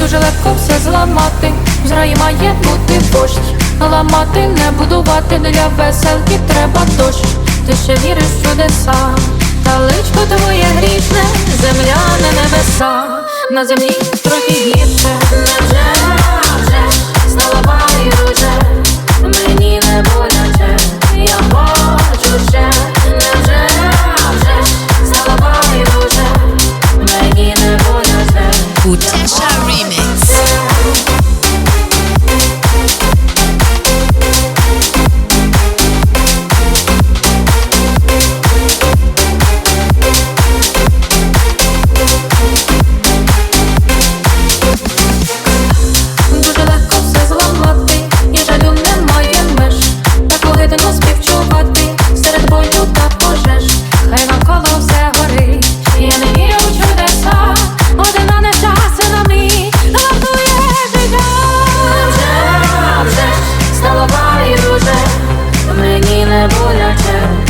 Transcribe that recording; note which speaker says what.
Speaker 1: дуже легко все зламати. В зраї має бути дощ, ламати, не будувати для веселки треба дощ. Ти ще віриш в чудеса, та личко твоє грішне, земля не небеса, на землі трохи гірше. Remix. 不要
Speaker 2: 钱